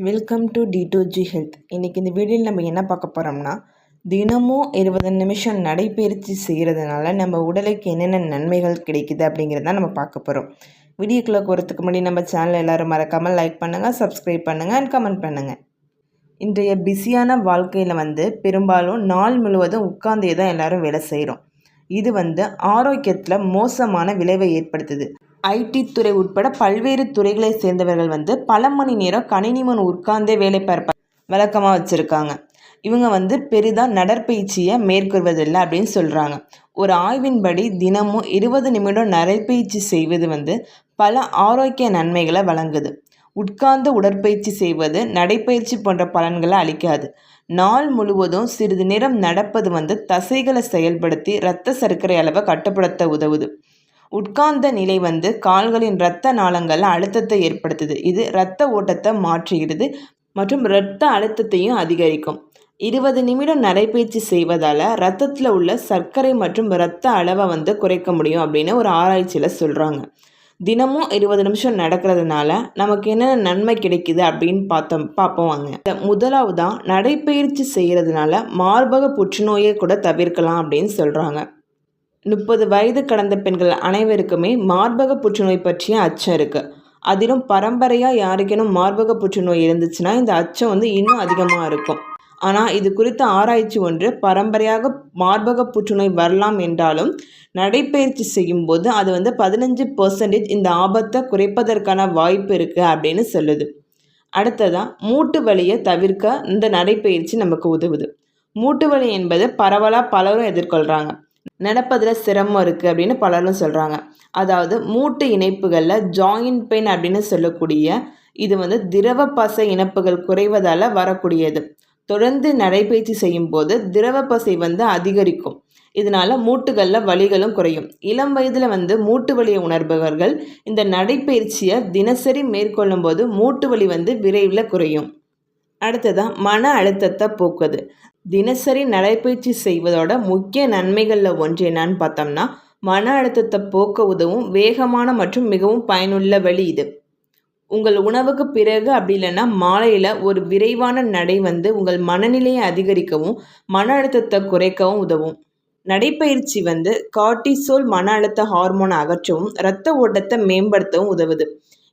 Welcome to T two G health இன்றைக்கி இந்த வீடியோவில் நம்ம என்ன பார்க்க போகிறோம்னா தினமும் இருபது நிமிஷம் நடைபயிற்சி செய்கிறதுனால நம்ம உடலுக்கு என்னென்ன நன்மைகள் கிடைக்குது அப்படிங்கிறத நம்ம பார்க்க போகிறோம் வீடியோக்குள்ளே போகிறதுக்கு முன்னாடி நம்ம சேனல் எல்லோரும் மறக்காமல் லைக் பண்ணுங்கள் சப்ஸ்கிரைப் பண்ணுங்கள் அண்ட் கமெண்ட் பண்ணுங்கள் இன்றைய பிஸியான வாழ்க்கையில் வந்து பெரும்பாலும் நாள் முழுவதும் உட்காந்தே தான் எல்லோரும் வேலை செய்கிறோம் இது வந்து ஆரோக்கியத்தில் மோசமான விளைவை ஏற்படுத்துது. ஐடி துறை உட்பட பல்வேறு துறைகளை சேர்ந்தவர்கள் வந்து பல மணி நேரம் கணினி முன் உட்கார்ந்தே வேலை பார்ப்ப வழக்கமாக வச்சுருக்காங்க. இவங்க வந்து பெரிதாக நடற்பயிற்சியை மேற்கொள்வதில்லை அப்படின்னு சொல்கிறாங்க ஒரு ஆய்வின்படி தினமும் இருபது நிமிடம் நடைப்பயிற்சி செய்வது வந்து பல ஆரோக்கிய நன்மைகளை வழங்குது. உட்கார்ந்து உடற்பயிற்சி செய்வது நடைப்பயிற்சி போன்ற பலன்களை அளிக்காது. நாள் முழுவதும் சிறிது நேரம் நடப்பது வந்து தசைகளை செயல்படுத்தி இரத்த சர்க்கரை அளவை கட்டுப்படுத்த உதவுது. உட்கார்ந்த நிலை வந்து கால்களின் இரத்த நாளங்கள் அழுத்தத்தை ஏற்படுத்துது. இது இரத்த ஓட்டத்தை மாற்றுகிறது மற்றும் இரத்த அழுத்தத்தையும் அதிகரிக்கும். இருபது நிமிடம் நடைபயிற்சி செய்வதால் ரத்தத்தில் உள்ள சர்க்கரை மற்றும் இரத்த அளவை வந்து குறைக்க முடியும் அப்படின்னு ஒரு ஆராய்ச்சியில் சொல்கிறாங்க தினமும் இருபது நிமிஷம் நடக்கிறதுனால நமக்கு என்னென்ன நன்மை கிடைக்குது அப்படின்னு பார்த்தோம் பார்ப்போம் வாங்க. முதலாவதாக நடைப்பயிற்சி செய்கிறதுனால மார்பக புற்றுநோயை கூட தவிர்க்கலாம் அப்படின்னு சொல்கிறாங்க முப்பது வயது கடந்த பெண்கள் அனைவருக்குமே மார்பக புற்றுநோய் பற்றிய அச்சம் இருக்குது அதிலும் பரம்பரையாக யாருக்கேனும் மார்பக புற்றுநோய் இருந்துச்சுன்னா இந்த அச்சம் வந்து இன்னும் அதிகமாக இருக்கும். ஆனால் இது குறித்த ஆராய்ச்சி ஒன்று பரம்பரையாக மார்பக புற்றுநோய் வரலாம் என்றாலும் நடைப்பயிற்சி செய்யும்போது அது வந்து பதினஞ்சு பர்சன்டேஜ் இந்த ஆபத்தை குறைப்பதற்கான வாய்ப்பு இருக்குது அப்படின்னு சொல்லுது. அடுத்ததாக மூட்டு வலியை தவிர்க்க இந்த நடைப்பயிற்சி நமக்கு உதவுது. மூட்டு வலி என்பது பரவலாக பலரும் எதிர்கொள்கிறாங்க நடப்பதில் சிரமம் இருக்குது அப்படின்னு பலரும் சொல்கிறாங்க அதாவது மூட்டு இணைப்புகளில் ஜாயின்ட் பெயின் அப்படின்னு சொல்லக்கூடிய இது வந்து திரவ பசை இணைப்புகள் குறைவதால் வரக்கூடியது. தொடர்ந்து நடைபயிற்சி செய்யும் போது திரவ பசை வந்து அதிகரிக்கும். இதனால் மூட்டுகளில் வலிகளும் குறையும். இளம் வயதில் வந்து மூட்டு வலியை உணர்பவர்கள் இந்த நடைப்பயிற்சியை தினசரி மேற்கொள்ளும் போது மூட்டு வலி வந்து விரைவில் குறையும். அடுத்ததாக மன அழுத்தத்தை போக்குது தினசரி நடைப்பயிற்சி செய்வதோட முக்கிய நன்மைகளில் ஒன்று என்னன்னு பார்த்தோம்னா மன அழுத்தத்தை போக்க உதவும் வேகமான மற்றும் மிகவும் பயனுள்ள வழி இது. உங்கள் உணவுக்கு பிறகு அப்படி இல்லைன்னா மாலையில் ஒரு விரைவான நடை வந்து உங்கள் மனநிலையை அதிகரிக்கவும் மன அழுத்தத்தை குறைக்கவும் உதவும். நடைப்பயிற்சி வந்து கார்டிசோல் மன அழுத்த ஹார்மோனை அகற்றவும் இரத்த ஓட்டத்தை மேம்படுத்தவும் உதவுது.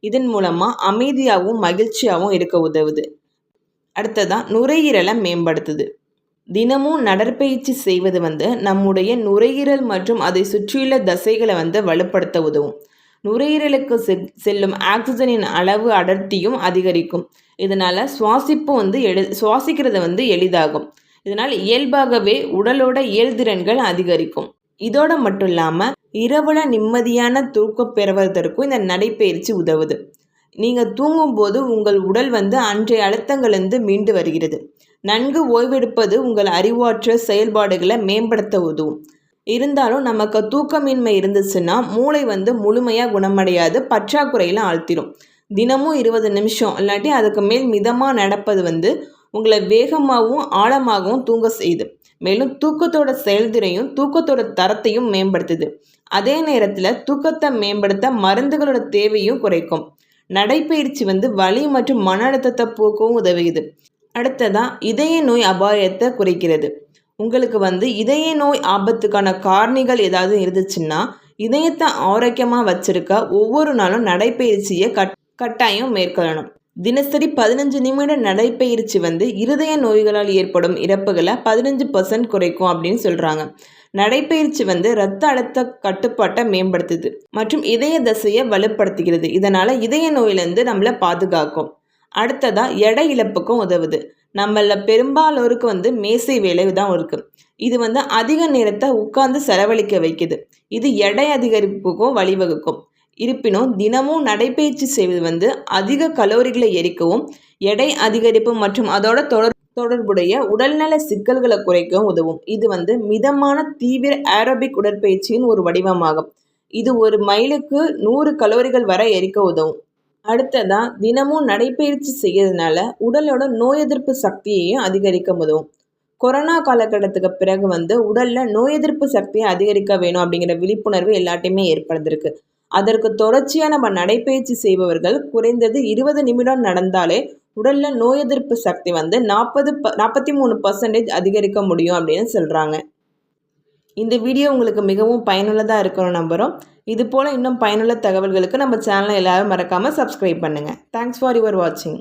இதன் மூலமாக அமைதியாகவும் மகிழ்ச்சியாகவும் இருக்க உதவுது. அடுத்ததான் நுரையீரலை மேம்படுத்துது. தினமும் நடற்பயிற்சி செய்வது வந்து நம்முடைய நுரையீரல் மற்றும் அதை சுற்றியுள்ள தசைகளை வந்து வலுப்படுத்த உதவும். நுரையீரலுக்கு செல்லும் ஆக்சிஜனின் அளவு அடர்த்தியும் அதிகரிக்கும். இதனால் சுவாசிப்பு வந்து எளி சுவாசிக்கிறது வந்து எளிதாகும். இதனால் இயல்பாகவே உடலோட இயல்திறன்கள் அதிகரிக்கும். இதோட மட்டும் இல்லாமல் இரவுல நிம்மதியான தூக்கம் பெறுவதற்கும் இந்த நடைப்பயிற்சி உதவுது. நீங்கள் தூங்கும்போது உங்கள் உடல் வந்து அன்றைய அழுத்தங்களிலிருந்து மீண்டு வருகிறது. நன்கு ஓய்வெடுப்பது உங்கள் அறிவாற்றல் செயல்பாடுகளை மேம்படுத்த உதவும். இருந்தாலும் நமக்கு தூக்கமின்மை இருந்துச்சுன்னா மூளை வந்து முழுமையாக குணமடையாது பற்றாக்குறையில் ஆழ்த்திடும் தினமும் இருபது நிமிஷம் இல்லாட்டி அதுக்கு மேல் மிதமாக நடப்பது வந்து உங்களை வேகமாகவும் ஆழமாகவும் தூங்க செய்யுது மேலும் தூக்கத்தோட செயல்திறையும் தூக்கத்தோட தரத்தையும் மேம்படுத்துது. அதே நேரத்தில் தூக்கத்தை மேம்படுத்த மருந்துகளோட தேவையும் குறைக்கும். நடைப்பயிற்சி வந்து வலி மற்றும் மன அழுத்தத்தை போக்கவும் உதவுகிறது. அடுத்ததாக இதய நோய் அபாயத்தை குறைக்கிறது. உங்களுக்கு வந்து இதய நோய் ஆபத்துக்கான காரணிகள் ஏதாவது இருந்துச்சுன்னா இதயத்தை ஆரோக்கியமாக வச்சுருக்க ஒவ்வொரு நாளும் நடைப்பயிற்சியை கட் கட்டாயம் மேற்கொள்ளணும். தினசரி பதினஞ்சு நிமிட நடைப்பயிற்சி வந்து இருதய நோய்களால் ஏற்படும் இறப்புகளை பதினஞ்சு பர்சன்ட் குறைக்கும் அப்படின்னு சொல்கிறாங்க நடைப்பயிற்சி வந்து இரத்த அழுத்த கட்டுப்பாட்டை மேம்படுத்துது மற்றும் இதய தசையை வலுப்படுத்துகிறது. இதனால் இதய நோயிலேருந்து நம்மளை பாதுகாக்கும். அடுத்ததாக எடை இழப்புக்கும் உதவுது. நம்மள பெரும்பாலோருக்கு வந்து மேசை வேலை தான் இருக்குது இது வந்து அதிக நேரத்தை உட்கார்ந்து செலவழிக்க வைக்குது. இது எடை அதிகரிப்புக்கும் வழிவகுக்கும். இருப்பினும் தினமும் நடைபயிற்சி செய்வது வந்து அதிக கலோரிகளை எரிக்கவும் எடை அதிகரிப்பு மற்றும் அதோட தொடர் தொடர்புடைய உடல்நல சிக்கல்களை குறைக்கவும் உதவும். இது வந்து மிதமான தீவிர ஆரோபிக் உடற்பயிற்சியின் ஒரு வடிவமாகும். இது ஒரு மைலுக்கு நூறு கலோரிகள் வரை எரிக்க உதவும். அடுத்ததாக தினமும் நடைப்பயிற்சி செய்யறதுனால உடலோட நோய் எதிர்ப்பு சக்தியையும் அதிகரிக்க உதவும். கொரோனா காலகட்டத்துக்கு பிறகு வந்து உடலில் நோய் எதிர்ப்பு சக்தியை அதிகரிக்க வேணும் அப்படிங்கிற விழிப்புணர்வு எல்லாட்டையுமே ஏற்படுத்திருக்கு. அதற்கு தொடர்ச்சியாக நம்ம நடைப்பயிற்சி செய்பவர்கள் குறைந்தது இருபது நிமிடம் நடந்தாலே உடலில் நோய் எதிர்ப்பு சக்தி வந்து நாற்பது ப நாற்பத்தி மூணு பர்சன்டேஜ் அதிகரிக்க முடியும் அப்படின்னு சொல்கிறாங்க இந்த வீடியோ உங்களுக்கு மிகவும் பயனுள்ளதாக இருக்கணும் நம்புகிறோம் இது போல் இன்னும் பயனுள்ள தகவல்களுக்கு நம்ம சேனலை எல்லோரும் மறக்காமல் சப்ஸ்கிரைப் பண்ணுங்கள் தேங்க்ஸ் ஃபார் யுவர் வாட்சிங்